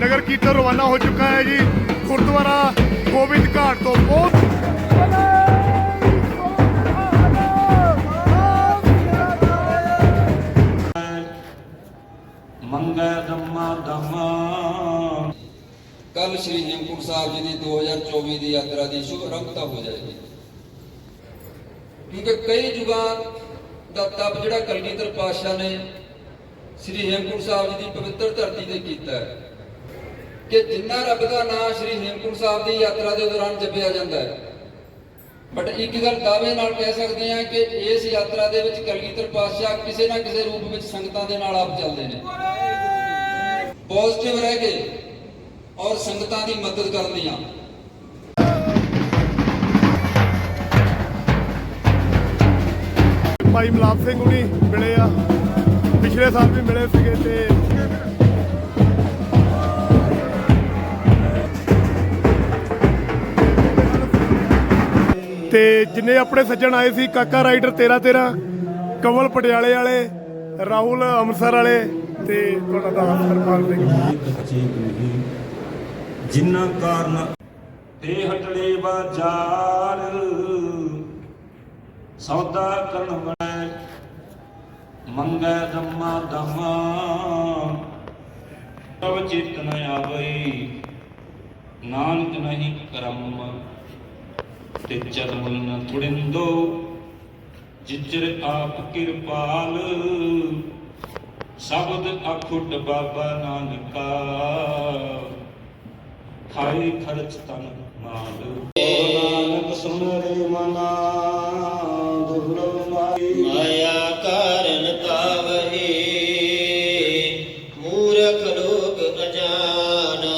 ਨਗਰ ਕੀਰਤਨ ਰਵਾਨਾ ਹੋ ਚੁੱਕਾ ਹੈ ਜੀ। ਗੁਰਦੁਆਰਾ ਗੋਬਿੰਦ ਘਾਟ ਤੋਂ ਬਹੁਤ ਮੰਗੈ ਦਮਾ ਦਮਾ। ਕੱਲ ਸ਼੍ਰੀ ਹੇਮਕੁੰਟ ਸਾਹਿਬ ਜੀ ਦੀ 2024 ਦੀ ਯਾਤਰਾ ਦੀ ਸ਼ੁਭ ਆਰੰਭਤਾ ਹੋ ਜਾਏਗੀ। ਕਿਉਂਕਿ ਕਈ ਯੁਗਾਂ ਦਾ ਤਪ ਜਿਹੜਾ ਕਲਗੀਧਰ ਪਾਤਸ਼ਾਹ ਨੇ ਸ਼੍ਰੀ ਹੇਮਕੁੰਟ ਸਾਹਿਬ ਜੀ ਦੀ ਪਵਿੱਤਰ ਧਰਤੀ ਤੇ ਕੀਤਾ ਹੈ। ਕਿ ਜਿੰਨਾ ਰੱਬ ਦਾ ਨਾਮ ਸ਼੍ਰੀ ਹੇਮਕੁੰਟ ਸਾਹਿਬ ਦੀ ਯਾਤਰਾ ਦੇ ਦੌਰਾਨ ਜਪਿਆ ਜਾਂਦਾ ਹੈ। ਬਟ ਇੱਕ ਗੱਲ ਦਾਅਵੇ ਨਾਲ ਕਹਿ ਸਕਦੇ ਹਾਂ ਕਿ ਇਸ ਯਾਤਰਾ ਦੇ ਵਿੱਚ ਕਲਗੀਧਰ ਪਾਤਸ਼ਾਹ ਕਿਸੇ ਨਾ ਕਿਸੇ ਰੂਪ ਵਿੱਚ ਸੰਗਤਾਂ ਦੇ ਨਾਲ ਆਪ ਚੱਲਦੇ ਨੇ। ਪੋਜ਼ਿਟਿਵ ਰਹਿ ਕੇ ਔਰ ਸੰਗਤਾਂ ਦੀ ਮਦਦ ਕਰਦੀਆਂ ਭਾਈ ਮਲਾਪ ਸਿੰਘ ਹੁਣੀ ਮਿਲੇ ਆ। ਪਿਛਲੇ ਸਾਲ ਵੀ ਮਿਲੇ ਸੀਗੇ ਤੇ ਤੇ ਜਿੰਨੇ ਆਪਣੇ ਸੱਜਣ ਆਏ ਸੀ, ਕਾਕਾ ਰਾਈਡਰ 13 13 ਕਮਲ ਪਟਿਆਲੇ ਵਾਲੇ, ਰਾਹੁਲ ਅੰਮ੍ਰਿਤਸਰ ਵਾਲੇ ਤੇ ਤੁਹਾਡਾ ਦਾਸ ਸਰਪਾਲ ਸਿੰਘ। ਕੱਚੇ ਕਾਰਨ ਤੇ ਹਟਲੇ ਬਾਜ਼ਾਰ, ਸੌਦਾ ਕਰਨ ਵੈ ਮੰਗੈ ਦਮਾ ਦਮਾ। ਤਵ ਚੇਤਨ ਆਵਈ, ਨਾਨਕ ਨਹੀਂ ਕਰਮ। ਤੇ ਚਰਮਲ ਨ ਥੁੜਿੰਦੋ ਜਿਜਰ ਆਪ ਕਿਰਪਾਲ। ਸ਼ਬਦ ਅਖੁੱਟ ਬਾਬਾ ਨਾਨਕਾ। ਖਾਈ ਖਰਚ ਤਨ ਮਾਲ। ਓ ਨਾਨਕ ਸੁਣ ਰੇ ਮਨਾ ਦੁਰਲਭ ਮਾਈ। ਮਾਇਆ ਕਾਰਨ ਤਾਵਹੀ ਮੂਰਖ ਲੋਕ ਅਜਾਨਾ।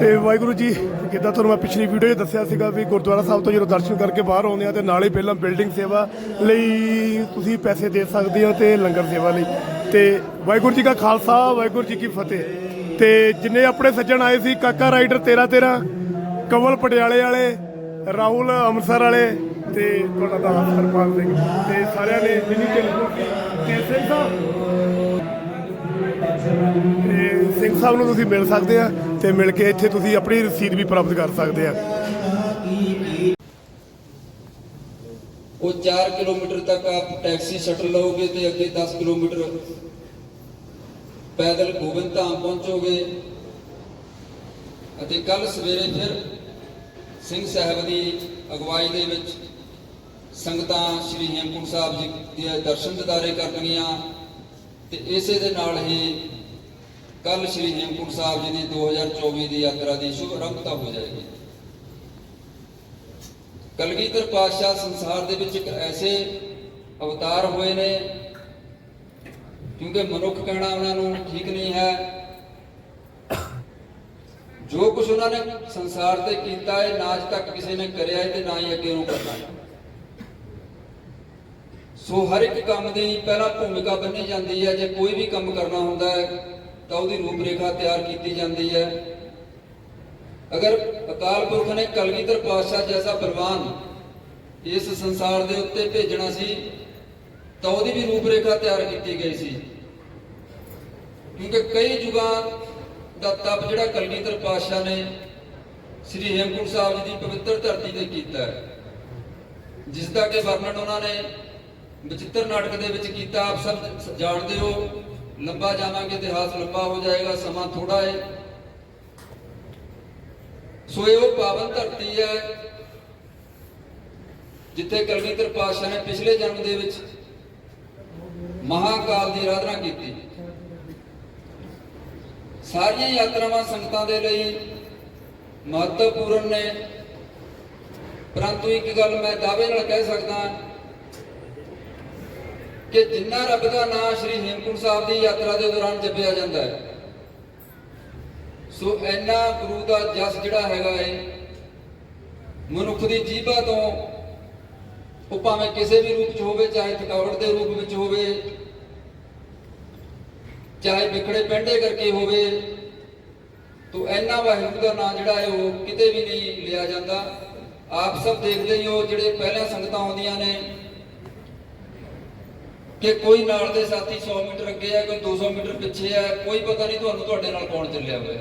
ਤੇ ਵਾਹਿਗੁਰੂ ਜੀ ਜਿੱਦਾਂ ਤੁਹਾਨੂੰ ਮੈਂ ਪਿਛਲੀ ਵੀਡੀਓ 'ਚ ਦੱਸਿਆ ਸੀਗਾ ਵੀ ਗੁਰਦੁਆਰਾ ਸਾਹਿਬ ਤੋਂ ਜਦੋਂ ਦਰਸ਼ਨ ਕਰਕੇ ਬਾਹਰ ਆਉਂਦੇ ਆ ਤੇ ਨਾਲ ਹੀ ਪਹਿਲਾਂ ਬਿਲਡਿੰਗ ਸੇਵਾ ਲਈ ਤੁਸੀਂ ਪੈਸੇ ਦੇ ਸਕਦੇ ਹੋ ਤੇ ਲੰਗਰ ਸੇਵਾ ਲਈ। ਤੇ ਵਾਹਿਗੁਰੂ ਜੀ ਕਾ ਖਾਲਸਾ, ਵਾਹਿਗੁਰੂ ਜੀ ਕੀ ਫਤਿਹ। ਤੇ ਜਿੰਨੇ ਆਪਣੇ ਸੱਜਣ ਆਏ ਸੀ, ਕਾਕਾ ਰਾਈਡਰ 13 13 ਕਮਲ ਪਟਿਆਲੇ ਵਾਲੇ, ਰਾਹੁਲ ਅੰਮ੍ਰਿਤਸਰ ਵਾਲੇ ਤੇ ਤੁਹਾਡਾ ਦਾਸ ਹਰਪਾਲ ਸਿੰਘ। ਤੇ ਸਾਰਿਆਂ ਨੇ ਮਿਲੀ ਕੇ ਤੇ ਸਿੰਘ ਸਾਹਿਬ ਤੇ ਸਿੰਘ ਸਾਹਿਬ ਨੂੰ ਤੁਸੀਂ ਮਿਲ ਸਕਦੇ ਆ ਤੇ ਮਿਲ ਕੇ ਇੱਥੇ ਤੁਸੀਂ ਆਪਣੀ ਰਸੀਦ ਵੀ ਪ੍ਰਾਪਤ ਕਰ ਸਕਦੇ ਆ। ਉਹ 4 ਕਿਲੋਮੀਟਰ ਤੱਕ ਆਪ ਟੈਕਸੀ ਸ਼ਟਲ ਲਓਗੇ ਤੇ ਅੱਗੇ 10 ਕਿਲੋਮੀਟਰ ਪੈਦਲ ਗੋਬਿੰਦ ਧਾਮ ਪਹੁੰਚੋਗੇ। ਅਤੇ ਕੱਲ ਸਵੇਰੇ ਫਿਰ ਸਿੰਘ ਸਾਹਿਬ ਦੀ ਅਗਵਾਈ ਦੇ ਵਿੱਚ ਸੰਗਤਾਂ ਸ੍ਰੀ ਹੇਮਕੁੰਟ ਸਾਹਿਬ ਜੀ ਦੇ ਦਰਸ਼ਨ ਦਿਦਾਰੇ ਕਰਨਗੀਆਂ। ਤੇ ਇਸੇ ਦੇ ਨਾਲ ਹੀ ਕੱਲ ਸ੍ਰੀ ਹੇਮਕੁੰਟ ਸਾਹਿਬ ਜੀ ਦੀ 2024 ਦੀ ਯਾਤਰਾ ਦੀ ਸ਼ੁਭ ਆਰੰਭਤਾ ਹੋ ਜਾਏਗੀ। ਕਲਗੀਧਰ ਪਾਤਸ਼ਾਹ ਸੰਸਾਰ ਦੇ ਵਿੱਚ ਇੱਕ ਐਸੇ ਅਵਤਾਰ ਹੋਏ ਨੇ, ਕਿਉਂਕਿ ਮਨੁੱਖ ਕਹਿਣਾ ਉਹਨਾਂ ਨੂੰ ਠੀਕ ਨਹੀਂ ਹੈ। ਜੋ ਕੁਝ ਉਹਨਾਂ ਨੇ ਸੰਸਾਰ ਤੇ ਕੀਤਾ ਹੈ, ਨਾ ਅੱਜ ਤੱਕ ਕਿਸੇ ਨੇ ਕਰਿਆ ਹੈ ਤੇ ਨਾ ਹੀ ਅੱਗੇ ਨੂੰ ਕਰਨਾ ਹੈ। ਸੋ ਹਰ ਇੱਕ ਕੰਮ ਦੀ ਪਹਿਲਾਂ ਭੂਮਿਕਾ ਬੰਨੀ ਜਾਂਦੀ ਹੈ। ਜੇ ਕੋਈ ਵੀ ਕੰਮ ਕਰਨਾ ਹੁੰਦਾ ਹੈ, ਤਾਂ ਉਹਦੀ ਰੂਪਰੇਖਾ ਤਿਆਰ ਕੀਤੀ ਜਾਂਦੀ ਹੈ। ਅਗਰ ਅਕਾਲ ਪੁਰਖ ਨੇ ਕਲਗੀਧਰ ਪਾਤਸ਼ਾਹ ਜੈਸਾ ਬਲਵਾਨ ਇਸ ਸੰਸਾਰ ਦੇ ਉੱਤੇ ਭੇਜਣਾ ਸੀ, ਤਾਂ ਉਹਦੀ ਵੀ ਰੂਪਰੇਖਾ ਤਿਆਰ ਕੀਤੀ ਗਈ ਸੀ। ਕਿਉਂਕਿ ਕਈ ਯੁਗਾਂ ਦਾ ਤਪ ਜਿਹੜਾ ਕਲਗੀਧਰ ਪਾਤਸ਼ਾਹ ਨੇ ਸ੍ਰੀ ਹੇਮਕੁੰਟ ਸਾਹਿਬ ਜੀ ਦੀ ਪਵਿੱਤਰ ਧਰਤੀ ਤੇ ਕੀਤਾ ਹੈ। ਜਿਸ ਦਾ ਕਿ ਵਰਣਨ ਉਹਨਾਂ ਨੇ ਬਚਿੱਤਰ ਨਾਟਕ ਦੇ ਵਿੱਚ ਕੀਤਾ, ਆਪ ਸਭ ਜਾਣਦੇ ਹੋ। ਲੰਬਾ ਜਾਵਾਂਗੇ, ਇਤਿਹਾਸ ਲੰਬਾ ਹੋ ਜਾਏਗਾ, ਸਮਾਂ ਥੋੜਾ ਹੈ। ਸੋ ਇਹ ਉਹ ਪਾਵਨ ਧਰਤੀ ਹੈ, ਜਿੱਥੇ ਕਲਗੀਧਰ ਪਾਤਸ਼ਾਹ ਨੇ ਪਿਛਲੇ ਜਨਮ ਦੇ ਵਿੱਚ ਮਹਾਕਾਲ ਦੀ ਆਰਾਧਨਾ ਕੀਤੀ। ਸਾਰੀਆਂ ਯਾਤਰਾਵਾਂ ਸੰਗਤਾਂ ਦੇ ਲਈ ਮਹੱਤਵਪੂਰਨ ਨੇ। ਪਰੰਤੂ ਇੱਕ ਗੱਲ ਮੈਂ ਦਾਅਵੇ ਨਾਲ ਕਹਿ ਸਕਦਾ ਕਿ ਜਿੰਨਾ ਰੱਬ ਦਾ ਨਾਮ ਸ਼੍ਰੀ ਹੇਮਕੁੰਟ ਸਾਹਿਬ ਦੀ ਯਾਤਰਾ ਦੇ ਦੌਰਾਨ ਜਪਿਆ ਜਾਂਦਾ ਹੈ। ਸੋ ਐਨਾ ਗੁਰੂ ਦਾ ਜਸ ਜਿਹੜਾ ਹੈਗਾ ਏ, ਮਨੁੱਖ ਦੀ ਜੀਭਾ ਤੋਂ ਉਹ ਭਾਵੇਂ ਕਿਸੇ ਵੀ ਰੂਪ 'ਚ ਹੋਵੇ, ਚਾਹੇ ਥਕਾਵਟ ਦੇ ਰੂਪ ਵਿੱਚ ਹੋਵੇ, ਚਾਹੇ ਵਿਖੜੇ ਪੈਂਡੇ ਕਰਕੇ ਹੋਵੇ, ਤੋ ਐਨਾ ਵਾਹਿਗੁਰੂ ਦਾ ਨਾਮ ਜਿਹੜਾ ਹੈ ਉਹ ਕਿਤੇ ਵੀ ਨਹੀਂ ਲਿਆ ਜਾਂਦਾ। ਆਪ ਸਭ ਦੇਖਦੇ ਹੀ ਹੋ ਜਿਹੜੇ ਪਹਿਲਾਂ ਸੰਗਤਾਂ ਆਉਂਦੀਆਂ ਨੇ ਕਿ ਕੋਈ ਨਾਲ ਦੇ ਸਾਥੀ 100 ਮੀਟਰ ਅੱਗੇ ਹੈ ਕੋਈ 200 ਮੀਟਰ ਪਿੱਛੇ ਹੈ ਕੋਈ ਪਤਾ ਨਹੀਂ ਤੁਹਾਨੂੰ ਤੁਹਾਡੇ ਨਾਲ ਕੌਣ ਚੱਲਿਆ ਹੋਇਆ।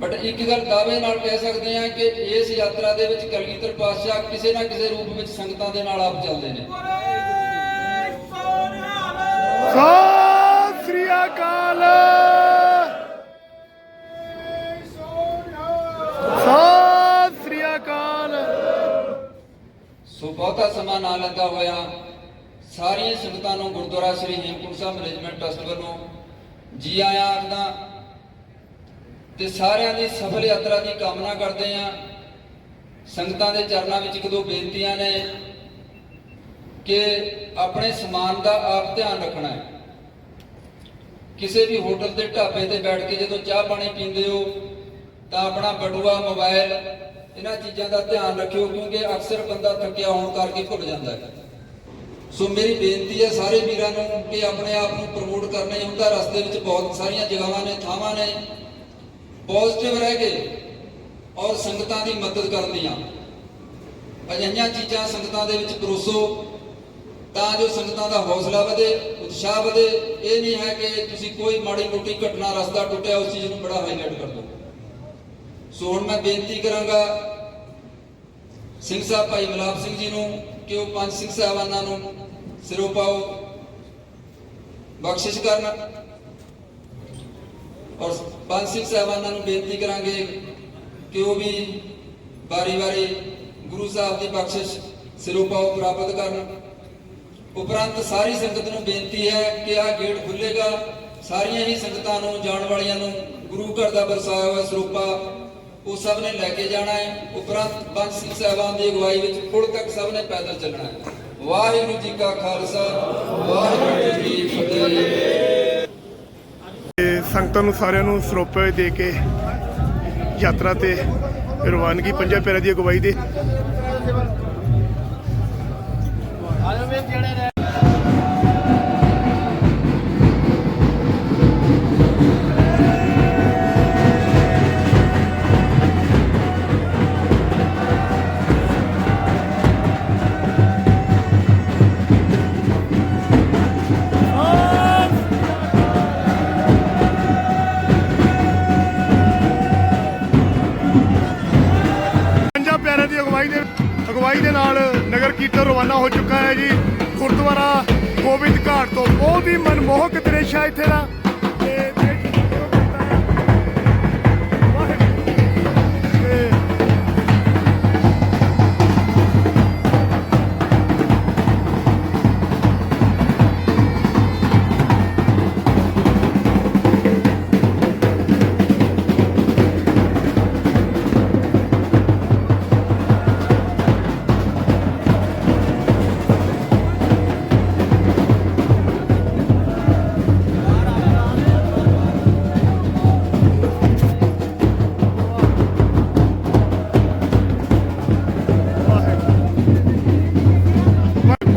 ਬਟ ਇੱਕ ਗੱਲ ਦਾਅਵੇ ਨਾਲ ਕਹਿ ਸਕਦੇ ਹਾਂ ਕਿ ਇਸ ਯਾਤਰਾ ਦੇ ਵਿੱਚ ਕਲਗੀਧਰ ਪਾਤਸ਼ਾਹ ਕਿਸੇ ਨਾ ਕਿਸੇ ਰੂਪ ਵਿੱਚ ਸੰਗਤਾਂ ਦੇ ਨਾਲ ਆਪ ਚੱਲਦੇ ਨੇ। ਸਤਿ ਸ੍ਰੀ ਅਕਾਲ। ਸਤਿ ਸ੍ਰੀ ਅਕਾਲ। ਸੋ ਬਹੁਤਾ ਸਮਾਂ ਨਾ ਲੈਂਦਾ ਹੋਇਆ। ਸਾਰੀਆਂ ਸੰਗਤਾਂ ਨੂੰ ਗੁਰਦੁਆਰਾ ਸ੍ਰੀ ਹੇਮਕੁੰਟ ਸਾਹਿਬ ਮੈਨੇਜਮੈਂਟ ਟਰਸਟ ਵੱਲੋਂ ਜੀ ਆਇਆਂ ਆਖਦਾ ਤੇ ਸਾਰਿਆਂ ਦੀ ਸਫਲ ਯਾਤਰਾ ਦੀ ਕਾਮਨਾ ਕਰਦੇ ਹਾਂ। ਸੰਗਤਾਂ ਦੇ ਚਰਨਾਂ ਵਿੱਚ ਇੱਕ ਦੋ ਬੇਨਤੀਆਂ ਨੇ ਕਿ ਆਪਣੇ ਸਮਾਨ ਦਾ ਆਪ ਧਿਆਨ ਰੱਖਣਾ ਹੈ। ਕਿਸੇ ਵੀ ਹੋਟਲ ਦੇ ਢਾਬੇ ਤੇ ਬੈਠ ਕੇ ਜਦੋਂ ਚਾਹ ਪਾਣੀ ਪੀਂਦੇ ਹੋ, ਤਾਂ ਆਪਣਾ ਬਟੂਆ ਮੋਬਾਈਲ ਇਹਨਾਂ ਚੀਜ਼ਾਂ ਦਾ ਧਿਆਨ ਰੱਖਿਓ ਕਿਉਂਕਿ ਅਕਸਰ ਬੰਦਾ ਥੱਕਿਆ ਹੋਣ ਕਰਕੇ ਭੁੱਲ ਜਾਂਦਾ ਹੈ। ਸੋ ਮੇਰੀ ਬੇਨਤੀ ਹੈ ਸਾਰੇ ਵੀਰਾਂ ਨੂੰ ਕਿ ਆਪਣੇ ਆਪ ਨੂੰ ਪ੍ਰਮੋਟ ਕਰਨਾ ਹੀ ਹੁੰਦਾ ਰਸਤੇ ਵਿੱਚ ਬਹੁਤ ਸਾਰੀਆਂ ਜਗ੍ਹਾਵਾਂ ਨੇ, ਥਾਵਾਂ ਨੇ ਪੋਜ਼ਿਟਿਵ ਰਹਿ ਕੇ ਔਰ ਸੰਗਤਾਂ ਦੀ ਮਦਦ ਕਰਨ ਦੀਆਂ। ਅਜਿਹੀਆਂ ਚੀਜ਼ਾਂ ਸੰਗਤਾਂ ਦੇ ਵਿੱਚ ਪਰੋਸੋ, ਤਾਂ ਜੋ ਸੰਗਤਾਂ ਦਾ ਹੌਸਲਾ ਵਧੇ, ਉਤਸ਼ਾਹ ਵਧੇ। ਇਹ ਨਹੀਂ ਹੈ ਕਿ ਤੁਸੀਂ ਕੋਈ ਮਾੜੀ ਮੋਟੀ ਘਟਨਾ, ਰਸਤਾ ਟੁੱਟਿਆ, ਉਸ ਚੀਜ਼ ਨੂੰ ਬੜਾ ਹਾਈਲਾਈਟ ਕਰ ਦਿਓ। ਸੋ ਹੁਣ ਮੈਂ ਬੇਨਤੀ ਕਰਾਂਗਾ ਸਿੰਘ ਸਾਹਿਬ ਭਾਈ ਮਲਾਪ ਸਿੰਘ ਜੀ ਨੂੰ ਕਿ ਉਹ ਪੰਜ ਸਿੰਘ ਸਾਹਿਬਾਨਾਂ ਨੂੰ ਸਿਰੋਂ ਪਾਓ? ਬਖਸ਼ਿਸ਼ ਕਰਨ। ਔਰ ਪੰਜ ਸਿੰਘ ਸਾਹਿਬਾਨਾਂ ਨੂੰ ਬੇਨਤੀ ਕਰਾਂਗੇ ਕਿ ਉਹ ਵੀ ਵਾਰੀ-ਵਾਰੀ ਗੁਰੂ ਸਾਹਿਬ ਦੀ ਬਖਸ਼ਿਸ਼ ਸਿਰੋਂ ਪਾਓ, ਪ੍ਰਾਪਤ ਕਰਨ। ਉਪਰੰਤ ਸਾਰੀ ਸੰਗਤ ਨੂੰ ਬੇਨਤੀ ਹੈ ਕਿ ਆਹ ਗੇਟ ਖੁੱਲੇਗਾ ਸਾਰੀਆਂ ਹੀ ਸੰਗਤਾਂ ਨੂੰ, ਜਾਣ ਵਾਲੀਆਂ ਨੂੰ ਗੁਰੂ ਘਰ ਦਾ ਵਰਸਾਇਆ ਹੋਇਆ ਸਰੂਪਾ ਉਹ ਸਭ ਨੇ ਲੈ ਕੇ ਜਾਣਾ ਹੈ। ਉਪਰੰਤ ਬੰਦ ਸਿੰਘ ਸਾਹਿਬਾਨ ਦੀ ਅਗਵਾਈ ਵਿੱਚ ਪੁਲ ਤੱਕ ਸਭ ਨੇ ਪੈਦਲ ਚੱਲਣਾ ਹੈ। ਵਾਹਿਗੁਰੂ ਜੀ ਕਾ ਖਾਲਸਾ, ਵਾਹਿਗੁਰੂ ਜੀ ਕੀ ਫਤਿਹ। ਸੰਗਤਾਂ ਨੂੰ ਸਾਰਿਆਂ ਨੂੰ ਸਰੋਪੇ ਦੇ ਕੇ ਯਾਤਰਾ ਤੇ ਰਵਾਨਗੀ, ਪੰਜਾਂ ਪਿਆਰਿਆਂ ਦੀ ਅਗਵਾਈ ਦੇ। ਪੰਜਾਂ ਰਵਾਨਾ ਹੋ ਚੁੱਕਾ ਹੈ ਜੀ। ਗੁਰਦੁਆਰਾ ਗੋਬਿੰਦ ਘਾਟ ਤੋਂ ਬਹੁਤ ਹੀ ਮਨਮੋਹਕ ਦ੍ਰਿਸ਼ ਹੈ ਇੱਥੇ ਦਾ।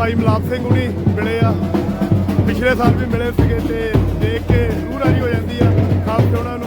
ਭਾਈ ਮਲਾਪ ਸਿੰਘ ਹੁਣੀ ਮਿਲੇ ਆ। ਪਿਛਲੇ ਸਾਲ ਵੀ ਮਿਲੇ ਸੀਗੇ ਤੇ ਦੇਖ ਕੇ ਰੂਹ ਰਾਜੀ ਹੋ ਜਾਂਦੀ ਆ, ਖਾਸ ਕੇ ਉਹਨਾਂ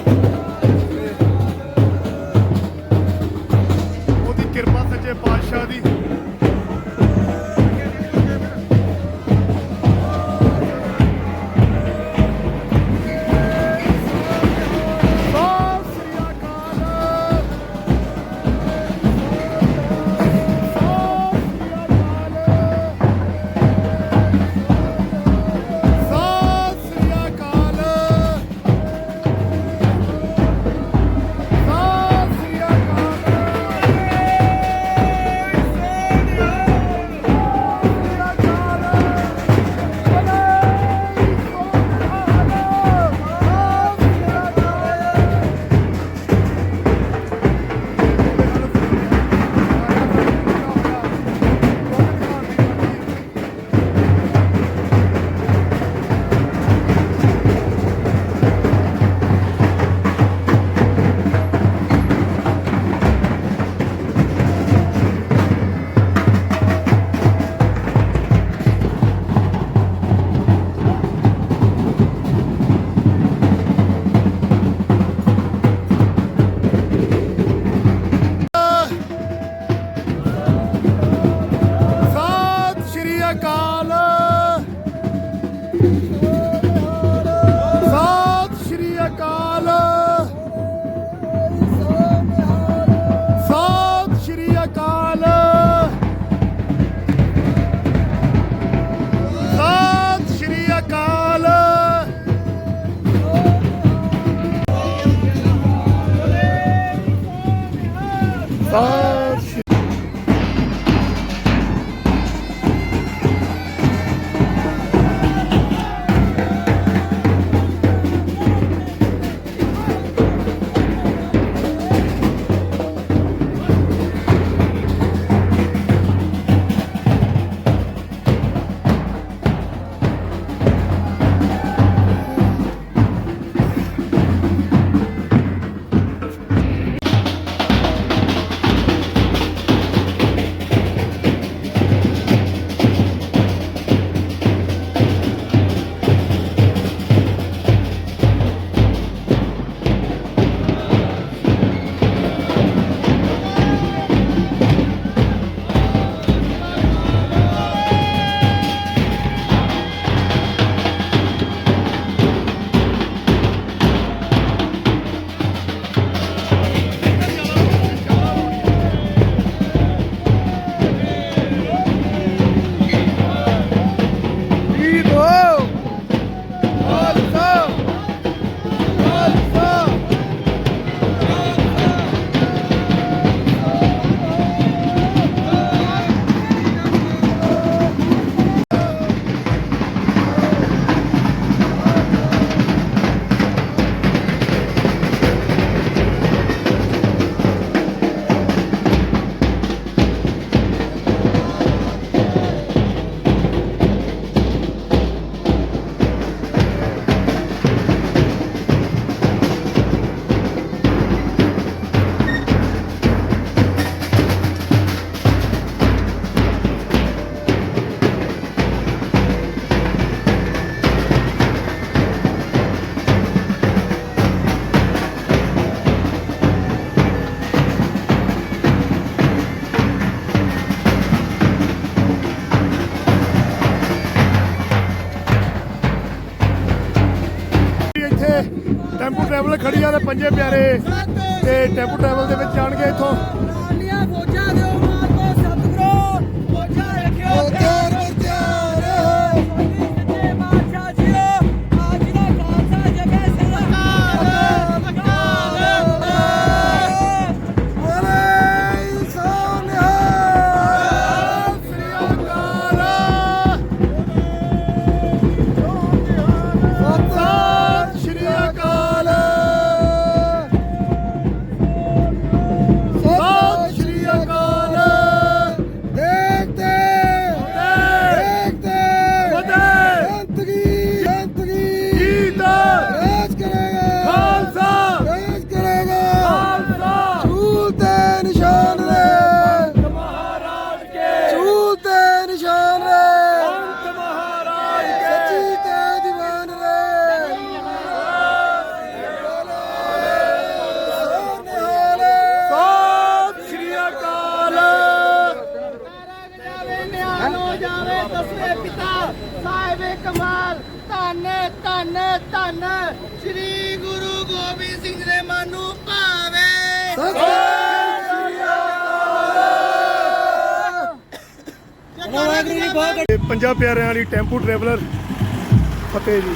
ਖੜੀਆਂ ਦੇ ਪੰਜੇ ਪਿਆਰੇ ਤੇ ਟੈਂਪੂ ਟਰੈਵਲ ਦੇ ਵਿੱਚ ਜਾਣਗੇ ਇੱਥੋਂ। ਨਿਆਣੋ ਜਾਵੇ ਦਸਵੇਂ ਪਿਤਾ ਸਾਹਿਬੇ ਕਮਾਲ। ਧੰਨ ਧੰਨ ਧੰਨ। ਸ੍ਰੀ ਗੁਰੂ ਗੋਬਿੰਦ ਸਿੰਘ ਦੇ ਮਨ ਨੂੰ ਭਾਵੇ। ਤੇ ਪੰਜਾਂ ਪਿਆਰਿਆਂ ਵਾਲੀ ਟੈਂਪੂ ਟਰੈਵਲਰ ਫਤਿਹ ਜੀ।